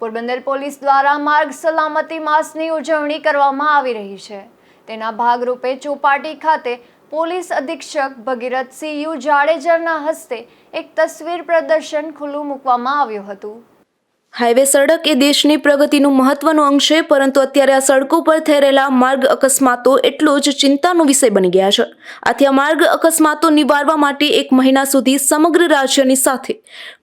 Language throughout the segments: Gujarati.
પોરબંદર પોલીસ દ્વારા માર્ગ સલામતી માસની ઉજવણી કરવામાં આવી રહી છે. તેના ભાગરૂપે ચોપાટી ખાતે પોલીસ અધિક્ષક ભગીરથસિંહ યુ જાડેજાના હસ્તે એક તસવીર પ્રદર્શન ખુલ્લું મૂકવામાં આવ્યું હતું. હાઈવે સડક એ દેશની પ્રગતિનું મહત્વનું અંગ છે, પરંતુ અત્યારે આ સડકો પર રહેલા માર્ગ અકસ્માતો એટલો જ ચિંતાનો વિષય બની ગયા છે. આથી આ માર્ગ અકસ્માતો નિવારવા માટે એક મહિના સુધી સમગ્ર રાજ્યની સાથે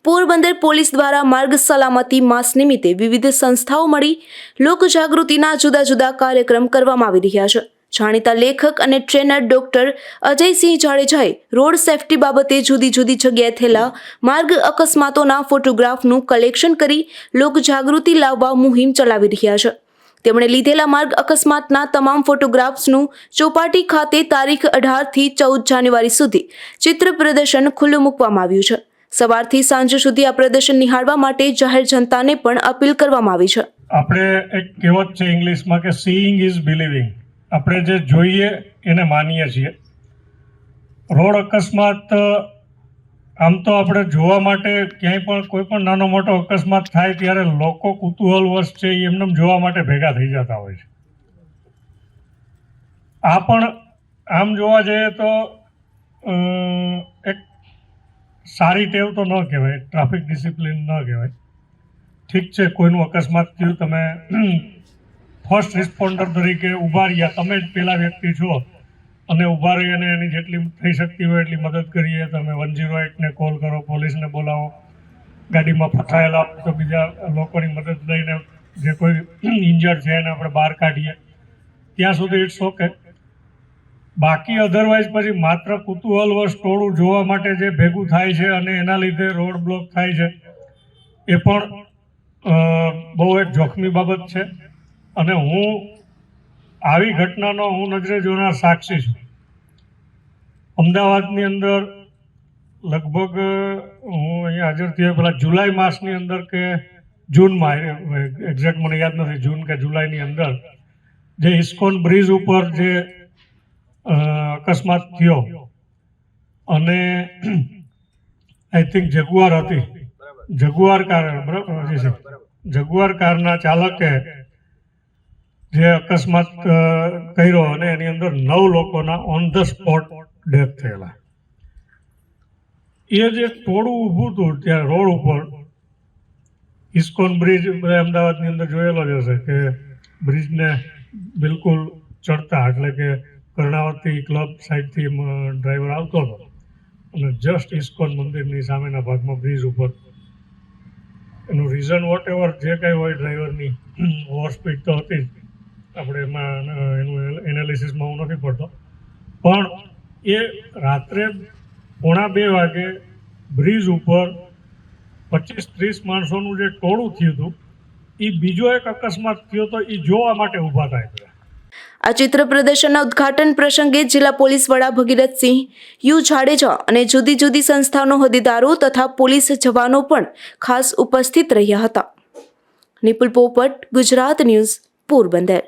પોરબંદર પોલીસ દ્વારા માર્ગ સલામતી માસ નિમિત્તે વિવિધ સંસ્થાઓ મળી લોકજાગૃતિના જુદા જુદા કાર્યક્રમ કરવામાં આવી રહ્યા છે. જાણીતા લેખક અને ટ્રેનર ડોક્ટર અજયસિંહ જાડેજાએ રોડ સેફટી બાબતે જુદી જુદી જગ્યાએ થયેલા માર્ગ અકસ્માતોના ફોટોગ્રાફનું કલેક્શન કરી લોકજાગૃતિ લાવવા મુહિમ ચલાવી રહ્યા છે. તેમણે લીધેલા માર્ગ અકસ્માતના તમામ ફોટોગ્રાફ્સનું ચોપાટી ખાતે તારીખ અઢારથી ચૌદ જાન્યુઆરી સુધી ચિત્ર પ્રદર્શન ખુલ્લું મૂકવામાં આવ્યું છે. સવારથી સાંજ સુધી આ પ્રદર્શન નિહાળવા માટે જાહેર જનતાને પણ અપીલ કરવામાં આવી છે. આપણે એક કહેવત છે ઇંગ્લિશમાં કે સીઈંગ ઇઝ બિલીવિંગ આપણે જે જોઈએ એને માનીએ છીએ. રોડ અકસ્માત, આમ તો આપણે જોવા માટે ક્યાંય પણ કોઈ પણ નાનો મોટો અકસ્માત થાય ત્યારે લોકો કુતૂહલવશ છે એમને જોવા માટે ભેગા થઈ જતા હોય છે. આ પણ આમ જોવા જઈએ તો એક સારી ટેવ તો ન કહેવાય, ટ્રાફિક ડિસિપ્લિન ન કહેવાય. ઠીક છે, કોઈનું અકસ્માત થયું, તમે ફર્સ્ટ રિસ્પોન્ડર તરીકે ઊભા રહ્યા. તમે જ પેલા વ્યક્તિ છો અને ઊભા રહી અને એની જેટલી થઈ શકતી હોય એટલી મદદ કરીએ. તમે વન ઝીરો એટને કોલ કરો, પોલીસને બોલાવો, ગાડીમાં ફસાયેલા તો બીજા લોકોની મદદ લઈને જે કોઈ ઇન્જર્ડ છે એને આપણે બહાર કાઢીએ. ત્યાં સુધી ઇટ્સ ઓકે. બાકી અધરવાઇઝ પછી માત્ર કુતૂહલવશ ટોળું જોવા માટે જે ભેગું થાય છે અને એના લીધે રોડ બ્લોક થાય છે, એ પણ બહુ એક જોખમી બાબત છે. અને હું આવી ઘટનાનો હું નજરે જોનાર સાક્ષી છું. અમદાવાદની અંદર લગભગ હું અહીંયા હાજર થયો પેલા જુલાઈ માસની અંદર કે જૂનમાં એક્ઝેક્ટ મને યાદ નથી જૂન કે જુલાઈની અંદર જે ઇસ્કોન બ્રિજ ઉપર જે અકસ્માત થયો અને આઈ થિંક જગુઆર હતી. જગુઆર કાર બરાબર જગુઆર કારના ચાલકે જે અકસ્માત કર્યો અને એની અંદર નવ લોકોના ઓન ધ સ્પોટ ડેથ થયેલા. એ જે ટોળું ઊભું હતું ત્યાં રોડ ઉપર, ઇસ્કોન બ્રિજ બધા અમદાવાદની અંદર જોયેલો જ હશે કે બ્રિજને બિલકુલ ચડતા, એટલે કે કર્ણાવતી ક્લબ સાઈડથી ડ્રાઈવર આવતો હતો. અને જસ્ટ ઇસ્કોન મંદિરની સામેના ભાગમાં બ્રિજ ઉપર. એનું રીઝન વોટ એવર જે કાંઈ હોય ડ્રાઈવરની ઓવર સ્પીડ તો હતી જ. આપણે એમાં એનું એનાલિસિસમાં હું નથી પડતો. પણ એ રાત્રે પોણા બે વાગે બ્રિજ ઉપર પચીસ ત્રીસ માણસોનું જે ટોળું થયું હતું એ બીજો એક અકસ્માત થયો તો એ જોવા માટે ઊભા થાય બધા આ ચિત્ર પ્રદર્શનના ઉદ્ઘાટન પ્રસંગે જિલ્લા પોલીસ વડા ભગીરથસિંહ યુ જાડેજા અને જુદી જુદી સંસ્થાનો હોદ્દેદારો તથા પોલીસ જવાનો પણ ખાસ ઉપસ્થિત રહ્યા હતા. નિપુલ પોપટ, ગુજરાત ન્યૂઝ, પોરબંદર.